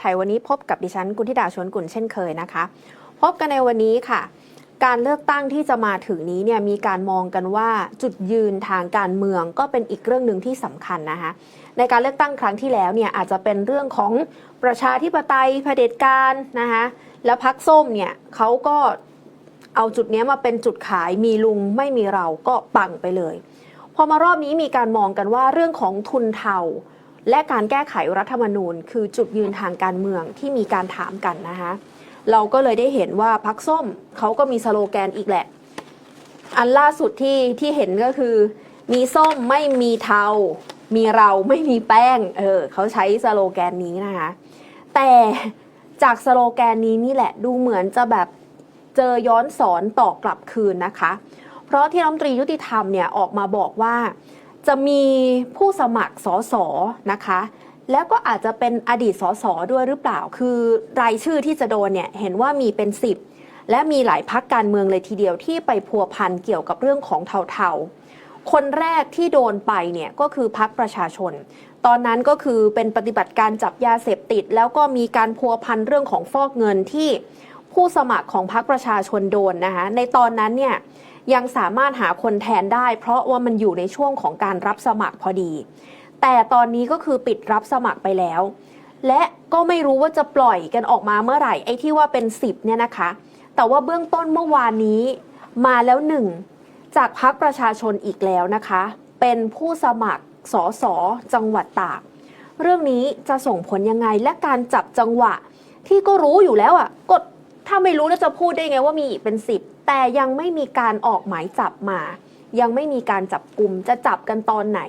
ไทยวันนี้พบกับดิฉันกุณธิดาชวนกุลเช่นเคยนะคะ พบกันในวันนี้ค่ะ การเลือกตั้งที่จะมาถึงนี้เนี่ยมีการมองกันว่าจุดยืนทางการเมืองก็เป็นอีกเรื่องหนึ่งที่สำคัญนะคะในการเลือกตั้งครั้งที่แล้วเนี่ยอาจจะเป็นเรื่องของประชาธิปไตยเผด็จการนะคะแล้วพักส้มเนี่ยเขาก็เอาจุดนี้มาเป็นจุดขายมีลุงไม่มีเราก็ปังไปเลย พอมารอบนี้มีการมองกันว่าเรื่องของทุนเทา และการแก้ไขรัฐธรรมนูญ คือจุดยืนทางการเมืองที่มีการถามกันนะคะเราก็เลยได้เห็นว่าพักส้มเขาก็มีสโลแกนอีกแหละ อันล่าสุดที่ที่เห็นก็คือ มีส้มไม่มีเทา มีเราไม่มีแป้ง เออเขาใช้สโลแกนนี้นะคะ แต่จากสโลแกนนี้นี่แหละดูเหมือนจะแบบเจอย้อนสอนต่อกลับคืนนะคะ เพราะที่รัฐมนตรียุติธรรมเนี่ยออกมาบอกว่า จะมีผู้สมัครสอสอนะคะ แล้วก็อาจจะเป็นอดีตสอสอด้วยหรือเปล่า คือรายชื่อที่จะโดนเนี่ยเห็นว่ามีเป็น 10 และมีหลายพักการเมืองเลยทีเดียวที่ไปพัวพันเกี่ยวกับเรื่องของเทาๆ คนแรกที่โดนไปเนี่ยก็คือพักประชาชน ตอนนั้นก็คือเป็นปฏิบัติการจับยาเสพติด แล้วก็มีการพัวพันเรื่องของฟอกเงินที่ผู้สมัครของพรรคประชาชนโดนนะคะในตอนนั้นเนี่ย ยังสามารถหาคนแทนได้ เพราะว่ามันอยู่ในช่วงของการรับสมัครพอดี แต่ตอนนี้ก็คือปิดรับสมัครไปแล้ว และก็ไม่รู้ว่าจะปล่อยกันออกมาเมื่อไหร่ไอ้ที่ว่าเป็น 10เนี่ยนะคะ แต่ว่าเบื้องต้นเมื่อวานนี้มาแล้วหนึ่งจากพักประชาชนอีกแล้วนะคะ เป็นผู้สมัครสสจังหวัดตาก เรื่องนี้จะส่งผลยังไงและการจับจังหวะที่ก็รู้อยู่แล้วอะก็ ถ้าไม่รู้แล้วจะพูดได้ไงว่ามีอีกเป็นสิบแต่ยังไม่มีการออกหมายจับมา ยังไม่มีการจับกลุ่มจะจับกันตอนไหน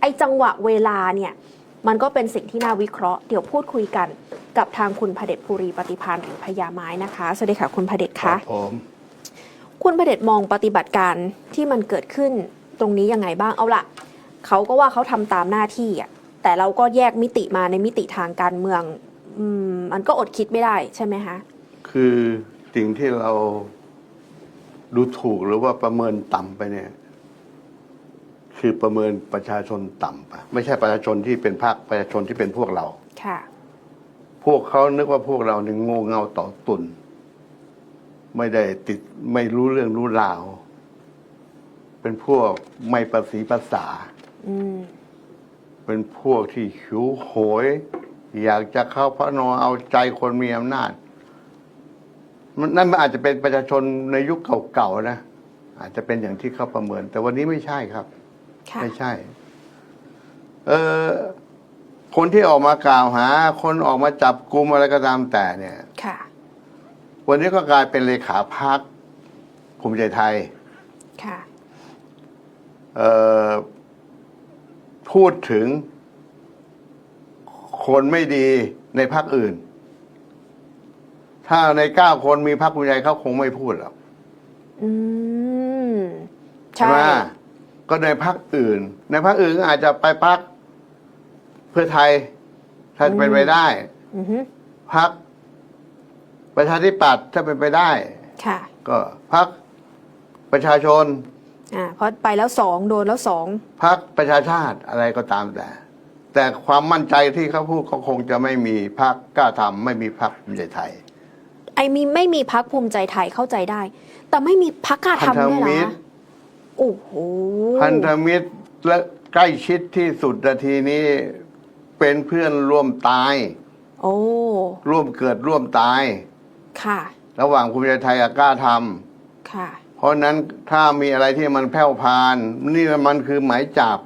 ไอ้จังหวะเวลาเนี่ย มันก็เป็นสิ่งที่น่าวิเคราะห์เดี๋ยวพูดคุยกันกับทางคุณพเดชภูรีปฏิพานหรือพญาไม้นะคะ สวัสดีค่ะคุณพเดชครัคะบผมคุณพเดชมองปฏิบัติการที่มันเกิดขึ้นตรงนี้ยังไงบ้างเอาล่ะเขาก็ว่าเขาทำตามหน้าที่อะแต่เราก็แยกมิติมาในมิติทางการเมือง อืมมันก็อดคิดไม่ได้ใช่ไหมคะ คือสิ่งที่เราดูถูกหรือว่าประเมินต่ำไปเนี่ย คือประเมินประชาชนต่ำไปไม่ใช่ประชาชนที่เป็นภาคประชาชนที่เป็นพวกเรา ค่ะ พวกเขานึกว่าพวกเราเนี่ยโง่เง่าต่อตุน ไม่ได้ติดไม่รู้เรื่องรู้ราว เป็นพวกไม่ประสีภาษา อืม เป็นพวกที่หิวโหย อยากจะเข้าพระนอเอาใจคนมีอำนาจ มันนั่นมันอาจจะเป็นประชาชนในยุคเก่าๆนะอาจจะเป็นอย่างที่เขาประเมิน แต่วันนี้ไม่ใช่ครับ ค่ะ ไม่ใช่ เออคนที่ออกมากล่าวหา คนออกมาจับกลุ่มอะไรก็ตามแต่เนี่ย ค่ะ วันนี้ก็กลายเป็นเลขาพักภูมิใจไทย ค่ะ เอ่อพูดถึงคนไม่ดีในพรรคอื่น ถ้าในเก้าคนมีพรรคภูมิใจเขาคงไม่พูดหรอกอืมใช่ใช่ ไหมก็ในพรรคอื่น ในพรรคอื่นก็อาจจะไปพรรคเพื่อไทย ถ้าเป็นไปได้อือฮึพรรคประชาธิปัตย์ถ้าเป็นไปได้ ค่ะ ก็พรรคประชาชนอ่าเพราะไปแล้วสองโดนแล้วสองพักประชาชาติอะไรก็ตามแต่ แต่ความมั่นใจที่เขาพูดก็คงจะไม่มีพักกล้าทำไม่มีพักภูมิใจไทย ไอ้มีไม่มีพักภูมิใจไทยเข้าใจได้ แต่ไม่มีพักกล้าทำด้วยเหรอพันธมิตรคะโอ้โหพันธมิตรและใกล้ชิดที่สุดนาทีนี้เป็นเพื่อนร่วมตาย โอ้ร่วมเกิดร่วมตาย ค่ะ ระหว่างภูมิใจไทยกับกล้าทค่ะำเพราะฉะนั้นถ้ามีอะไรที่มันแผ่วพราน นี่มันคือหมายจับ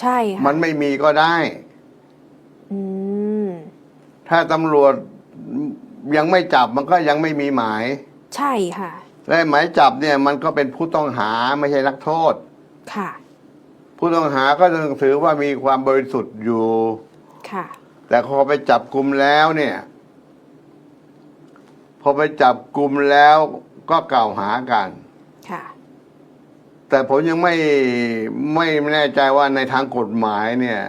ใช่ค่ะมันไม่มีก็ได้ อืม ถ้าตำรวจ ยังไม่จับมันก็ยังไม่มีหมาย ใช่ค่ะ และหมายจับเนี่ยมันก็เป็นผู้ต้องหาไม่ใช่นักโทษ ค่ะ ผู้ต้องหาก็ต้องถือว่ามีความบริสุทธิ์อยู่ ค่ะ แต่พอไปจับกลุ่มแล้วเนี่ย พอไปจับกลุ่มแล้วก็กล่าวหากัน ค่ะ แต่ผมยังไม่ไม่แน่ใจว่าในทางกฎหมายเนี่ย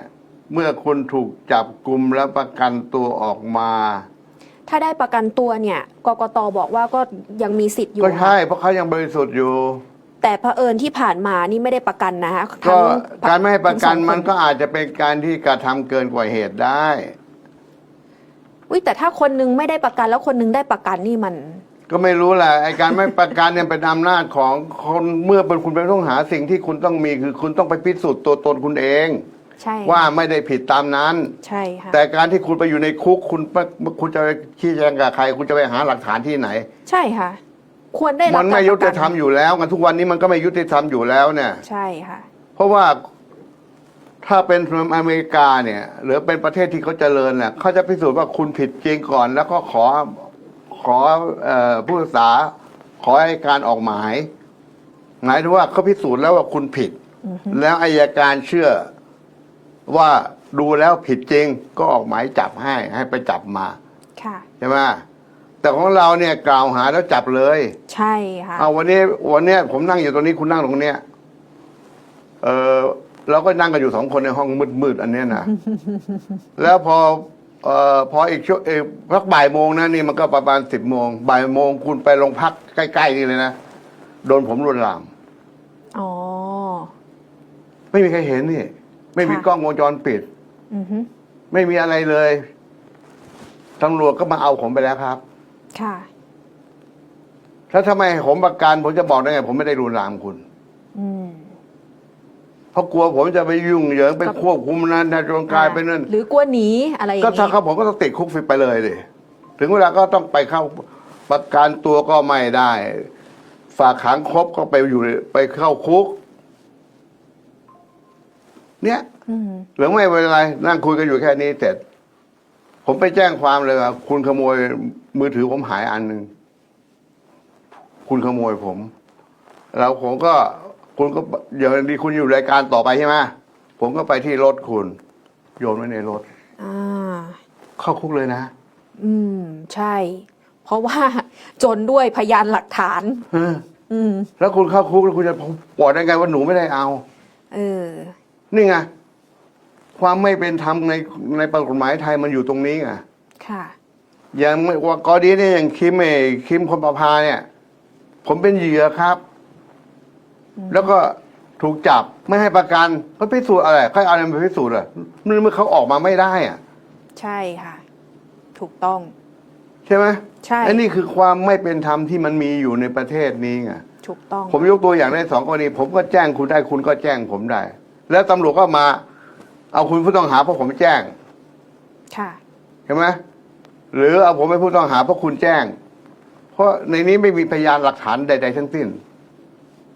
เมื่อคุณถูกจับกลุ่มแล้วประกันตัวออกมา ถ้าได้ประกันตัวเนี่ยกกตบอกว่าก็ยังมีสิทธิ์อยู่ก็ใช่ค่ะเพราะเขายังบริสุทธิ์อยู่ แต่เผอิญที่ผ่านมานี่ไม่ได้ประกันนะคะก็ทั้งการไม่ให้ประกันทั้งสองคมันก็อาจจะเป็นการที่กระทำเกินกว่าเหตุได้อุ้ยแต่ถ้าคนนึงไม่ได้ประกันแล้วคนนึงได้ประกันนี่มัน ก็ไม่รู้แหละไอการไม่ประกันเนี่ยเป็นอำนาจของคนเมื่อเป็นคุณเป็นต้องหาสิ่งที่คุณต้องมีคือคุณต้องไปพิสูจน์ตัวตนคุณเอง ใช่ค่ะว่าไม่ได้ผิดตามนั้น ใช่ค่ะ แต่การที่คุณไปอยู่ในคุกคุณไปคุณจะไปชี้แจงกับใคร คุณจะไปหาหลักฐานที่ไหน ใช่ค่ะ ควรได้รับมันไม่การยุประกัติธรรมอยู่แล้วกันทุกวันนี้มันก็ไม่ยุติธรรมอยู่แล้วเนี่ย ใช่ค่ะ เพราะว่าถ้าเป็นอเมริกาเนี่ย หรือเป็นประเทศที่เขาเจริญเนี่ยเขาจะพิสูจน์ว่าคุณผิดจริงก่อน แล้วก็ขอขอเอ่อผู้ศึกษาขอให้การออกหมายหมายถึงว่าเขาพิสูจน์แล้วว่าคุณผิด แล้วอายการเชื่อ ว่าดูแล้วผิดจริงก็ออกหมายจับให้ให้ไปจับมาค่ะ ใช่ไหมแต่ของเราเนี่ยกล่าวหาแล้วจับเลย ใช่ค่ะเอาวันนี้วันเนี้ยผมนั่งอยู่ตรงนี้คุณนั่งตรงเนี้ยเออเราก็นั่งกันอยู่สองคนในห้องมืดๆอันเนี้ยนะแล้วพอเอ่อพออีกช่วงเอกพักบ่ายโมงนะนี่มันก็ประมาณสิบโมงบ่ายโมงคุณไปโรงพักใกล้ๆนี่เลยนะโดนผมลวนลามอ๋อไม่มีใครเห็นนี่ ไม่มีค่ะ กล้องวงจรปิด อือฮึไม่มีอะไรเลยตำรวจก็มาเอาผมไปแล้วครับ ค่ะ แล้วทำไมผมประกันผมจะบอกได้ไง ผมไม่ได้ลวนลามคุณ อืม เพราะกลัวผมจะไปยุ่งเหยิงไปควบคุมนั้นนะจนกลายเป็นนั่น หรือกลัวหนีอะไรอย่างก็ถ้านี้เขาผมก็ต้องติดคุกไปเลยดิถึงเวลาก็ต้องไปเข้าประกันตัวก็ไม่ได้ ฝากขังครบก็ไปอยู่ไปเข้าคุก เนี่ยอืมหรือไม่เป็นไร นั่งคุยกันอยู่แค่นี้เสร็จผมไปแจ้งความเลยว่าคุณขโมยมือถือผมหายอันหนึ่งคุณขโมยผม แล้วผมก็คุณก็อย่างดีคุณอยู่รายการต่อไปใช่ไหมผมก็ไปที่รถคุณ โยนไว้ในรถอ่าเข้าคุกเลยนะ อืม ใช่ เพราะว่าจนด้วยพยานหลักฐานเอออืม แล้วคุณเข้าคุกแล้วคุณจะบอกได้ไงว่าหนูไม่ได้เอา เออ นี่ไงความไม่เป็นธรรมในในกฎหมายไทยมันอยู่ตรงนี้ไงค่ะ อย่างว่ากอดีเนี่ยอย่างคิมเอคิมคนประพาเนี่ย ผมเป็นเหยื่อครับ แล้วก็ถูกจับไม่ให้ประกันเขาพิสูจน์อะไรเขาเอาอะไรมาพิสูจน์อะเมื่อเมื่อเขาออกมาไม่ได้อะ ใช่ค่ะ ถูกต้อง ใช่ไหมใช่อันนี้คือความไม่เป็นธรรมที่มันมีอยู่ในประเทศนี้ไงถูกต้อง ผมยกตัวอย่างได้สองกรณีผมก็แจ้งคุณได้คุณก็แจ้งผมได้ แล้วตำรวจก็มา เอาคุณผู้ต้องหาเพราะผมแจ้งค่ะใช่ไหมหรือเอาผมเป็นผู้ต้องหาเพราะคุณแจ้ง เพราะในนี้ไม่มีพยานหลักฐานใด ๆ ทั้งสิ้น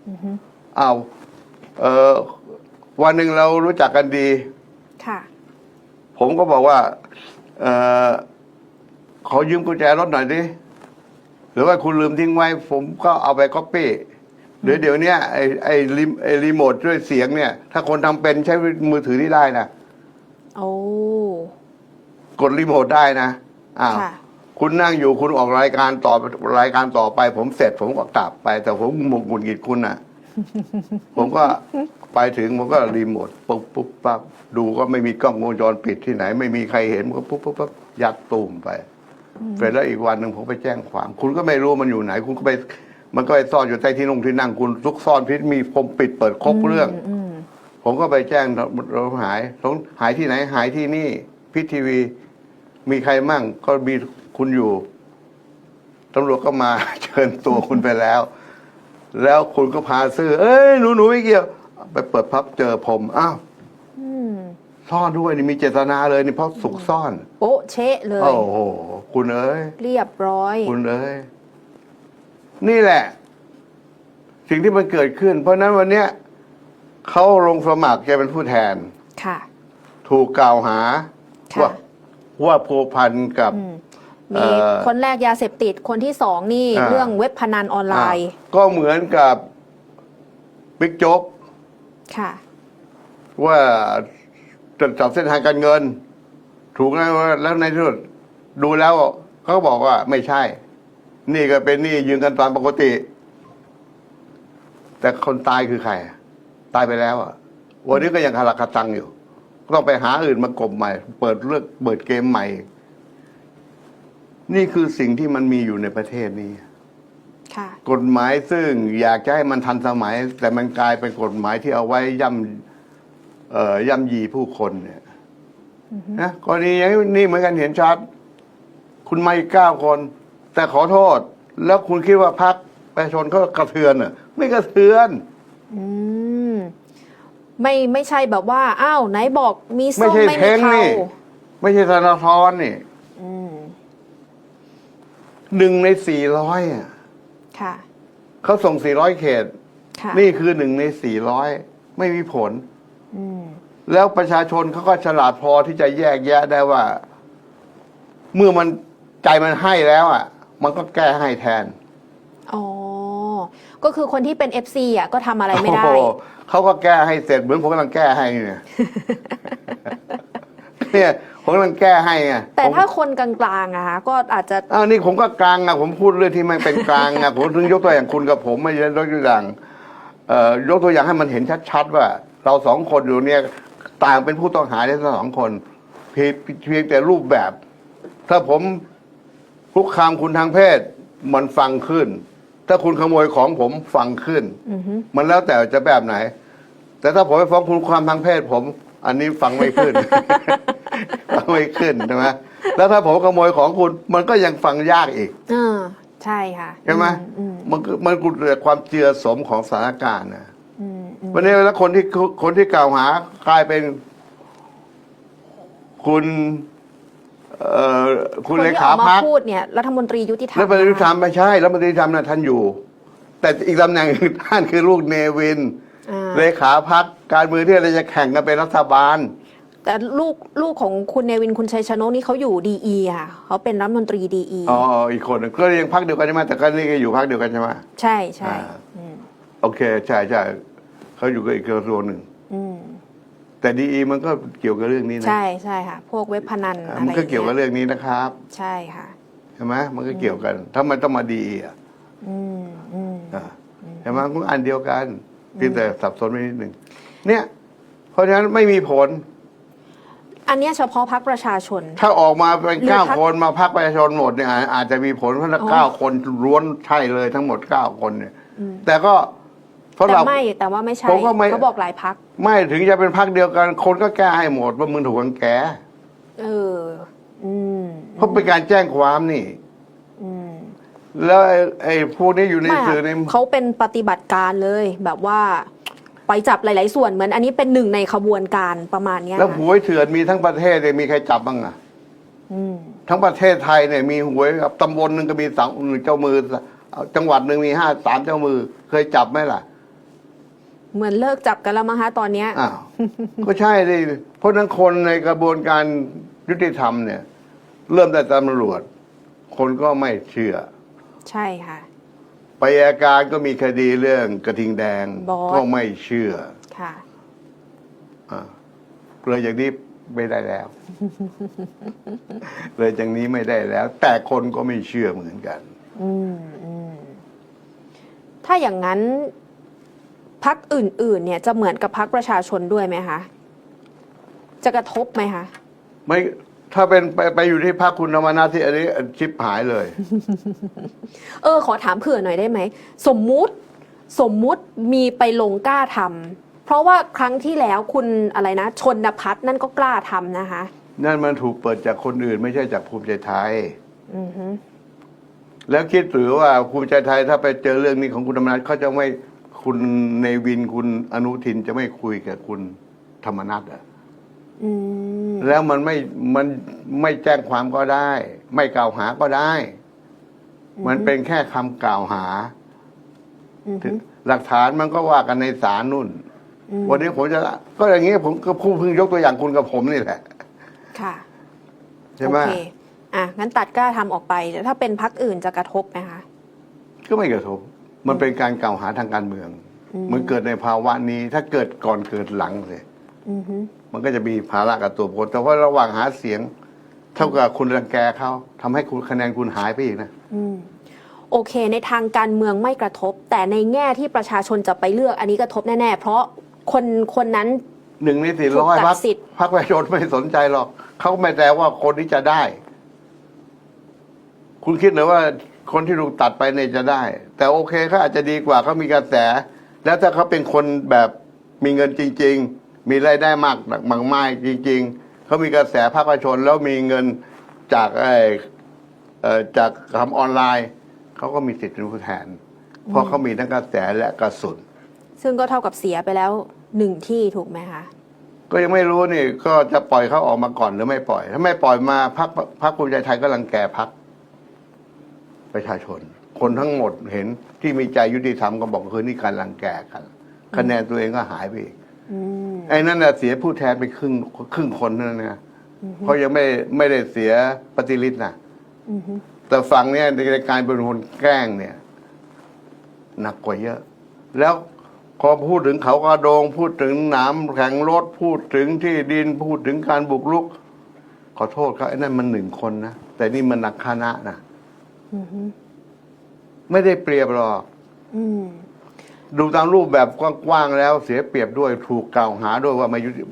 อือฮึเอาเออวันหนึ่งเรารู้จักกันดี ค่ะ ผมก็บอกว่า เออขอยืมกุญแจรถหน่อยดิหรือว่าคุณลืมทิ้งไว้ ผมก็เอาไปก๊อปปี้ เดี๋ยวเดี๋ยวเนี้ยไอ้ไอ้รีไอ้รีโมทด้วยเสียงเนี่ย ถ้าคนทำเป็นใช้มือถือนี่ได้นะโอ้ กดรีโมทได้นะอ้าวค่ะ คุณนั่งอยู่คุณออกรายการต่อรายการต่อไป ผมเสร็จ ผมก็กลับไป แต่ผมหมุกหงุดหงิดคุณน่ะ ผมก็ไปถึงผมก็รีโมทปุ๊บปุ๊บปั๊บดูก็ไม่มีกล้องวงจรปิดที่ไหน ไม่มีใครเห็นมันก็ปุ๊บปุ๊บปั๊บยัดตูมไปเสร็จแล้วอีกวันหนึ่งผมไปแจ้งความ คุณก็ไม่รู้มันอยู่ไหน คุณก็ไป มันก็ไปซ่อนอยู่ใต้ที่นุ่งที่นั่งคุณซุกซ่อนพิษมีพรมปิดเปิดครบเรื่องอืมผมก็ไปแจ้งเราหายเราหายที่ไหนหายที่นี่พิททีวี มีใครมั่ง ก็มีคุณอยู่ตำรวจก็มา เชิญตัวคุณไปแล้ว แล้วคุณก็พาซื้อ เอ้ยหนูหนูไม่เกี่ยว ไปเปิดพับเจอผมอ้าวอืมซ่อนด้วยนี่มีเจตนาเลยนี่เพราะสุกซ่อน โป๊ะเชะเลย โอ้โห คุณเอ้ย เรียบร้อย คุณเอ้ย นี่แหละ สิ่งที่มันเกิดขึ้น เพราะฉะนั้นวันเนี้ยเขาลงสมัครจะเป็นผู้แทน ค่ะ ถูกกล่าวหา ค่ะ ว่าว่าพัวพันกับ อืมเอ่มีอ คนแรกยาเสพติดคนที่สองนี่อ่าเรื่องเว็บพนันออนไลน์ อะก็เหมือนกับบิ๊กโจ๊กค่ะ ว่าจะจับเส้นทางการเงิน ถูกแล้วแล้วในที่สุดดูแล้วเขาก็บอกว่าไม่ใช่ นี่ก็เป็นหนี่ยืมกันตามปกติ แต่คนตายคือใครอะตายไปแล้วอะ วันนี้ก็ยังคาราคาตังอยู่ก็ต้องไปหาอื่นมากบใหม่ เปิดเลือกเปิดเกมใหม่ นี่คือสิ่งที่มันมีอยู่ในประเทศนี้ค่ะกฎหมายซึ่งอยากจะให้มันทันสมัย แต่มันกลายเป็นกฎหมายที่เอาไว้ย่ำเอ่อย่ำยีผู้คนเนี่ยนะกรณีอย่างนี้นี่เหมือนกันเห็นชัด คุณมาอีกเก้าคน แต่ขอโทษ แล้วคุณคิดว่าพักประชาชนเขากระเทือนเหรอไม่กระเทือน อืมไม่ไม่ใช่แบบว่า อ้าว ไหนบอกมีไม่ส้มใช่ไม่เท้มีงเทานี่ ไม่ใช่ธนาธรนี่อืมหนึ่งในสี่ร้อยอะค่ะ เขาส่งสี่ร้อยเขต ค่ะนี่คือหนึ่งในสี่ร้อยไม่มีผล อืมแล้วประชาชนเขาก็ฉลาดพอที่จะแยกแยะได้ว่า เมื่อมันใจมันให้แล้วอะ มันก็แก้ให้แทนอ๋อ ก็คือคนที่เป็น FC อะก็ทำอะไรไม่ได้ โอ้โหเขาก็แก้ให้เสร็จเหมือนผมกำลังแก้ให้เนี่ย เนี่ยผมกำลังแก้ให้ไงแต่ผมถ้าคนกลางๆอะคะก็อาจจะอ้าวนี่ผมก็กลางอะผมพูดเรื่องที่มันเป็นกลางอะ ผมถึงยกตัวอย่างคุณกับผมไม่ใช่ยกตัวอย่างเอ่อยกตัวอย่างให้มันเห็นชัดๆว่า เราสองคนอยู่เนี่ย ต่างเป็นผู้ต้องหาได้ทั้งสองคนเพียงเพียงแต่รูปแบบ ถ้าผม คุกคามคุณทางเพศมันฟังขึ้น ถ้าคุณขโมยของผมฟังขึ้น อือฮึมันแล้วแต่จะแบบไหน แต่ถ้าผมไปฟ้องคุณความทางเพศผม อันนี้ฟังไม่ขึ้น ฟังไม่ขึ้นใช่ไหมแล้วถ้าผมขโมยของคุณ มันก็ยังฟังยากอีก เออใช่ค่ะใช่ไหมอืมมันก็มันเกิดความเจือสมของสถานการณ์นะอืมอืมวันนี้แล้วคนที่คนที่กล่าวหากลายเป็น คุณ เอ่อคุณเลนที่ขาออกมาพักพูดเนี่ยรัฐมนตรียุติธรรมแล้วปฏิริธรรมไม่ใช่แล้วปฏิริธรรมนะท่านอยู่ แต่อีกตำแหน่งท่านคือลูกเนวินอ่าเลขาพักการเมืองที่เราจะแข่งกันเป็นรัฐบาล แต่ลูกลูกของคุณเนวินคุณชัยชนกนี่เขาอยู่ดีอีค่ะเขาเป็นรัฐมนตรีดีอีอ๋ออีกคนหนึ่งก็ยังพักเดียวกันใช่ไหมแต่ก็นี่ก็อยู่พักเดียวกันใช่ไหมใช่ใช่อ่าอืมโอเคใช่ใช่เขาอยู่กับอีกกระทรวงหนึ่งอืม แต่ดีมันก็เกี่ยวกับเรื่องนี้นะใช่ใช่ค่ะ พวกเว็บพนันอ่าอะไรมันก็เกี่ยวกับางงี้เรื่องนี้นะครับ ใช่ค่ะใช่ไหมมันก็เกี่ยวกันถ้ามันต้องมาดีอะอืมอืมอ่าใช่ไหมมันอันเดียวกันเพียงแต่สับสนไปนิดหนึ่งเนี่ย เพราะฉะนั้นไม่มีผล อันเนี้ยเฉพาะพักประชาชน ถ้าออกมาเป็นหรือเก้าพรรคคนมาพักประชาชนหมดเนี่ยอาอาจจะมีผลเพราะอ๋อเก้าคนล้วนใช่เลยทั้งหมดเก้าคนเนี่ยแต่ก็เพราะแต่เราไม่แต่ว่าไม่ใช่ผมก็ไม่เขาบอกหลายพัก ไม่ถึงจะเป็นพักเดียวกัน คนก็แก้ให้หมดว่ามึงถูกกังแกเออ อืมเพราะเป็นการแจ้งความนี่ อืมแล้วไอ้ไอ้พวกนี้อยู่ในไม่สื่อในค่ะเขาเป็นปฏิบัติการเลย แบบว่า ไปจับหลาย ๆ ส่วนเหมือนอันนี้เป็นหนึ่งในขบวนการประมาณเนี้ยแล้วค่ะหวยเถื่อนมีทั้งประเทศเลยมีใครจับบ้างอะอืมทั้งประเทศไทยเนี่ยมีหวยกับตำบลหนึ่งก็มีสองเจ้ามือ จังหวัดหนึ่งมีห้าสามเจ้ามือ เคยจับไหมล่ะ เหมือนเลิกจับกันแล้วมั้งคะตอนเนี้ย อ้าว ก็ใช่ดิเพราะฉะนั้นคนในกระบวนการยุติธรรมเนี่ย เริ่มแต่ตำรวจ คนก็ไม่เชื่อ ใช่ค่ะ ไปอัยการก็มีคดีเรื่องกระทิงแดง บอส ก็ไม่เชื่อค่ะ อ่าเลยอย่างนี้ไม่ได้แล้ว เลยอย่างนี้ไม่ได้แล้ว แต่คนก็ไม่เชื่อเหมือนกัน อืมอืมถ้าอย่างนั้น พักอื่นๆ เนี่ยจะเหมือนกับพักประชาชนด้วยไหมคะ จะกระทบไหมคะ ไม่ถ้าเป็นไปไปอยู่ที่พรรคคุณธรรมนัฐที่อันนี้ชิปหายเลย เออ ขอถามเผื่อหน่อยได้ไหม สมมุติสมมุติมีไปลงกล้าทำเพราะว่าครั้งที่แล้วคุณอะไรนะ ชนพัฒน์นั่นก็กล้าทำนะคะ นั่นมันถูกเปิดจากคนอื่น ไม่ใช่จากภูมิใจไทย อือฮึแล้วคิดหรือว่าภูมิใจไทยถ้าไปเจอเรื่องนี้ของคุณธรรมนัฐเขาจะไม่ คุณในวินคุณอนุทินจะไม่คุยกับคุณธรรมนัฐอะอืมแล้วมันไม่มันไม่แจ้งความก็ได้ ไม่กล่าวหาก็ได้ มันเป็นแค่คำกล่าวหาอือฮึหลักฐานมันก็ว่ากันในศาลนู่นอืมวันนี้ผมจะ ก็อย่างนี้ผมก็พูดเพิ่งยกตัวอย่างคุณกับผมนี่แหละ ค่ะใช่ไหมโอเคอะงั้นตัดกล้าทำออกไปแล้วถ้าเป็นพักอื่นจะกระทบไหมคะ ก็ไม่กระทบ มันเป็นการกล่าวหาทางการเมืองอืมมันเกิดในภาวะนี้ถ้าเกิดก่อนเกิดหลังเลยอือฮึมันก็จะมีภาระกับตัวคนแต่ว่าระหว่างหาเสียง เท่ากับคุณรังแกเขาทำให้คุณคะแนนคุณหายไปอีกนะอืมโอเค ในทางการเมืองไม่กระทบ แต่ในแง่ที่ประชาชนจะไปเลือกอันนี้กระทบแน่ๆเพราะคนคนนั้นหนึ่งในสี่ถูกร้อยตัดพักสิทธิ์พักประชาชนไม่สนใจหรอกเขาไม่แต่ว่าคนที่จะได้ คุณคิดหรือว่า คนที่ถูกตัดไปเนี่ยจะได้ แต่โอเคเขาอาจจะดีกว่าเขามีกระแส แล้วถ้าเขาเป็นคนแบบมีเงินจริง ๆ มีรายได้มากมากมายจริง ๆเขามีกระแสภาคประชาชนแล้วมีเงินจากไอ้เอ่อจากทำออนไลน์เขาก็มีสิทธิ์เป็นผู้แทน เพราะเขามีทั้งกระแสและกระสุน ซึ่งก็เท่ากับเสียไปแล้วหนึ่งที่ถูกไหมคะก็ยังไม่รู้นี่ก็จะปล่อยเขาออกมาก่อนหรือไม่ปล่อย ถ้าไม่ปล่อยมาพักพักภูมิใจไทยก็รังแกพัก ประชาชน คนทั้งหมดเห็นที่มีใจยุติธรรมก็บอกคือนี่การรังแกกัน คะแนนตัวเองก็หายไปอีกอืมไอ้นั่นน่ะเสียผู้แทนไปครึ่งครึ่งคนนั่นนะเพราะยังไม่ไม่ได้เสียปฏิริษีนะอือฮึแต่ฝั่งเนี้ยในการเป็นคนแกล้งเนี่ย หนักกว่าเยอะ แล้วพอพูดถึงเขากระโดง พูดถึงหนามแข่งรถพูดถึงที่ดินพูดถึงการบุกรุก ขอโทษครับไอ้นั่นมันหนึ่งคนนะ แต่นี่มันหนักคณะนะ อือฮึไม่ได้เปรียบหรอก อืม ดูตามรูปแบบกว้างๆแล้ว เสียเปรียบด้วยถูกกล่าวหาด้วยว่าไม่ยุติ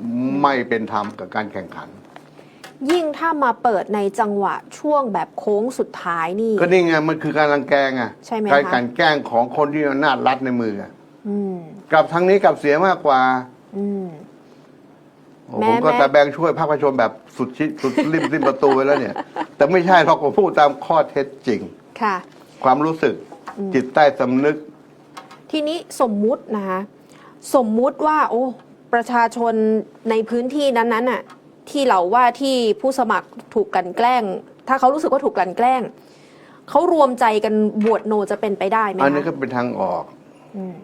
ไม่เป็นธรรมกับการแข่งขัน ยิ่งถ้ามาเปิดในจังหวะช่วงแบบโค้งสุดท้ายนี่ ก็นี่ไงมันคือการรังแกไงใช่ไหมการคะกลันแกล้งของคนที่มีอำนาจรัดในมืออะอืม กลับทางนี้กลับเสียมากกว่า อืมโอ้ แม้ผมก็แม้แต่แบงช่วยภาคประชาชนแบบสุดชิดสุดริมริมประตูไว้แล้วเนี่ย แต่ไม่ใช่เราก็พูดตามข้อเท็จจริง ค่ะ ความรู้สึกอืมจิตใต้สำนึก ทีนี้สมมุตินะคะสมมุติว่า โอ้ประชาชนในพื้นที่นั้นๆน่ะที่เราว่าที่ผู้สมัครถูกกลันแกล้ง ถ้าเขารู้สึกว่าถูกกลั่นแกล้ง เขารวมใจกันบวชโนจะเป็นไปได้ไหมอันนี้คะก็เป็นทางออก อืม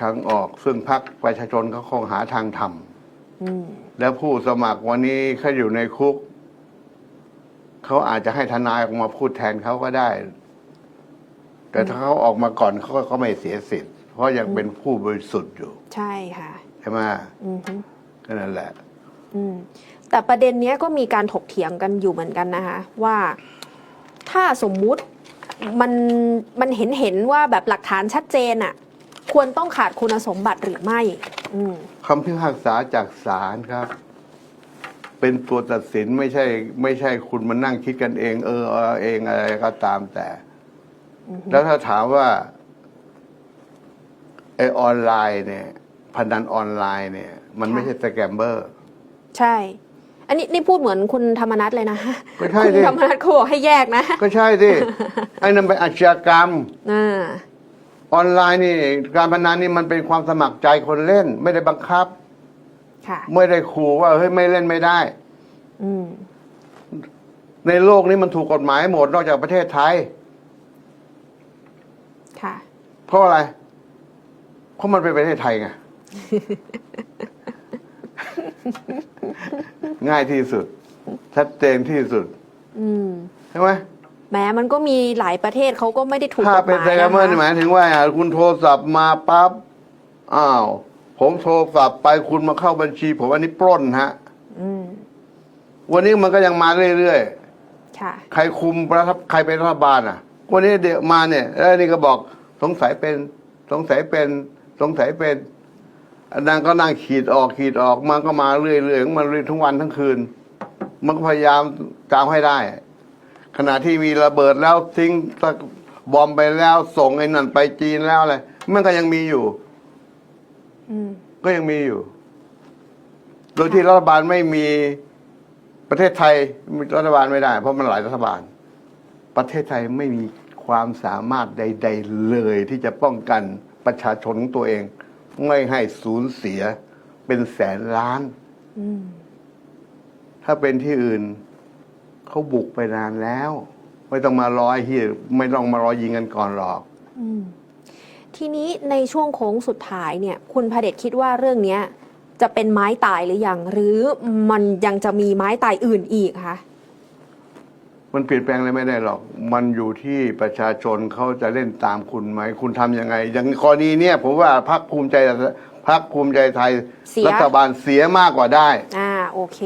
ทางออกซึ่งพรรคประชาชนเขาคงหาทางทำอืม แล้วผู้สมัครวันนี้เขาอยู่ในคุก เขาอาจจะให้ทนายออกมาพูดแทนเขาก็ได้ แต่ถ้าเขาออกมาก่อนเขาก็ไม่เสียสิทธิ์ เพราะยังเป็นผู้บริสุทธิ์อยู่ ใช่ค่ะใช่ไหมอือฮึก็นั่นแหละอืมแต่ประเด็นเนี้ยก็มีการถกเถียงกันอยู่เหมือนกันนะคะ ว่าถ้าสมมุติมันมันเห็นเห็นว่าแบบหลักฐานชัดเจนอะ่ะ ควรต้องขาดคุณสมบัติหรือไม่อืมคำพิพากษาจากศาลครับ เป็นตัวตัดสินไม่ใช่ ไม่ใช่คุณมานั่งคิดกันเอง เออเอาเองอะไรก็ตามแต่อือฮึแล้วถ้าถามว่าไอออนไลน์เนี่ยพนันออนไลน์เนี่ย มันไม่ใช่สแกมเบอร์ ใช่ อันนี้นี่พูดเหมือนคุณธรรมนัทเลยนะก็ใช่คุณดิธรรมนัทเขาบอกให้แยกนะ ก็ใช่สิไอ้นั่นเป็นอาชญากรรมอ่า ออนไลน์นี่การพนันนี่มันเป็นความสมัครใจคนเล่น ไม่ได้บังคับ ค่ะ ไม่ได้ขู่ว่าเฮ้ยไม่เล่นไม่ได้ อืม ในโลกนี้มันถูกกฎหมายหมดนอกจากประเทศไทย ค่ะ เพราะอะไร เพราะมันเป็นประเทศไทยไง ง่ายที่สุด ชัดเจนที่สุดอืม ใช่ไหม แม้มันก็มีหลายประเทศเขาก็ไม่ได้ถูกถ้ากฎเป็นหมายไซแกมเมอร์นี่หนะคะมายถึงว่าคุณโทรศัพท์มาปั๊บอ้าว ผมโทรศัพท์ไปคุณมาเข้าบัญชี ผมอันนี้ปล้นฮะ อืมวันนี้มันก็ยังมาเรื่อยค่ะๆใครคุมรัฐใครเป็นรัฐบาลอะวันนี้เดี๋ยวมาเนี่ยแล้วนี่ก็บอกสงสัยเป็นสงสัยเป็นสงสัยเป็นอันนั้นก็นั่งขีดออกขีดออกมันก็มาเรื่อยๆของมันเรื่อยทั้งวันทั้งคืน มันก็พยายามตามให้ได้ ขณะที่มีระเบิดแล้วทิ้งตะบอมไปแล้วส่งไอ้นั่นไปจีนแล้วอะไรมันก็ยังมีอยู่อืมก็ยังมีอยู่ โดยที่รัฐบาลไม่มีประเทศไทยมีรัฐบาลไม่ได้ เพราะมันหลายรัฐบาล ประเทศไทยไม่มีความสามารถใด ๆ เลยที่จะป้องกันประชาชนของตัวเอง ไม่ให้สูญเสียเป็นแสนล้านอืมถ้าเป็นที่อื่น เขาบุกไปนานแล้ว ไม่ต้องมารอไอ้เฮียไม่ต้องมารอยิงกันก่อนหรอกอืมทีนี้ในช่วงโค้งสุดท้ายเนี่ย คุณพระเดชคิดว่าเรื่องเนี้ยจะเป็นไม้ตายหรือยังหรือมันยังจะมีไม้ตายอื่นอีกคะมันเปลี่ยนแปลงอะไรไม่ได้หรอก มันอยู่ที่ประชาชนเขาจะเล่นตามคุณไหม คุณทำยังไง อย่างกรณีเนี้ยผมว่าพรรคภูมิใจพรรคภูมิใจไทยเสียรัฐบาลเสียมากกว่าได้ อ่าโอเค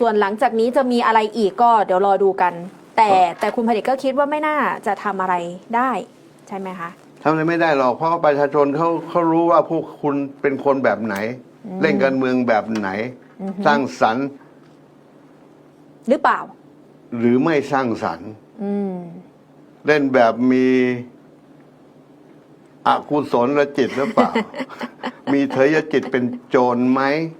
ส่วนหลังจากนี้จะมีอะไรอีกก็เดี๋ยวรอดูกัน แต่แต่คุณพระเดชก็คิดว่าไม่น่าจะทำอะไรได้ใช่ไหมคะ ทำอะไรไม่ได้หรอกเพราะว่าประชาชนเขาเขารู้ว่าพวกคุณเป็นคนแบบไหน เล่นการเมืองแบบไหน อือฮึ สร้างสรรค์หรือเปล่า หรือไม่สร้างสรรค์ อืม เล่นแบบมีอกุศลจิตหรือเปล่า มีเถยจิตเป็นโจรไหมอ่า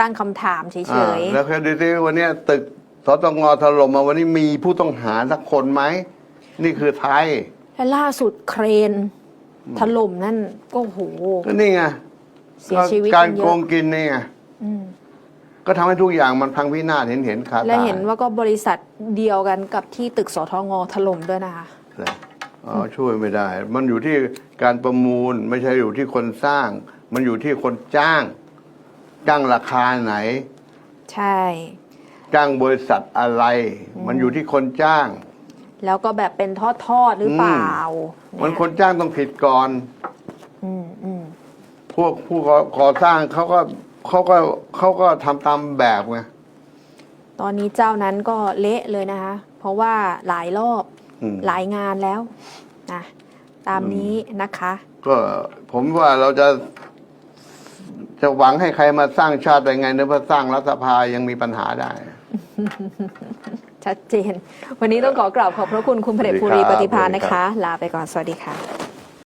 ตั้งคำถามเฉอ่ายแล้วแค่ดูซิวันเนี้ยตึกสตงถล่มมาวันนี้มีผู้ต้องหาสักคนไหม นี่คือไทยและล่าสุดเครน ถล่มนั่นก็โหก็นี่ไงเสียชีวิตการกันเยโกอะงกินนี่ไงอืมก็ทำให้ทุกอย่างมันพังพินาศเห็นเห็นๆคาตาและเห็นว่าก็บริษัทเดียวกันกับที่ตึกสทงถล่มด้วยนะคะ เลยอ๋อช่วยไม่ได้ มันอยู่ที่การประมูลไม่ใช่อยู่ที่คนสร้าง มันอยู่ที่คนจ้าง จ้างราคาไหน ใช่ จ้างบริษัทอะไร มันอยู่ที่คนจ้าง แล้วก็แบบเป็นทอดๆหรือเปล่า มันเยคนจ้างต้องผิดก่อนอืมอืมพวกผู้ก่อก่อสร้างเขาก็เขาก็เขาก็ทำตามแบบไงตอนนี้เจ้านั้นก็เละเลยนะคะ เพราะว่าหลายรอบอืมหลายงานแล้วนะตามนี้นะคะ ก็ผมว่าเราจะ จะหวังให้ใครมาสร้างชาติได้ไงเนื่อว่าสร้างรัฐสภายังมีปัญหาได้ ชัดเจน วันนี้ต้องขอกราบขอบพระคุณคุณพระเดชภูรีปฏิภานนะคะ ลาไปก่อนสวัสดีค่ะ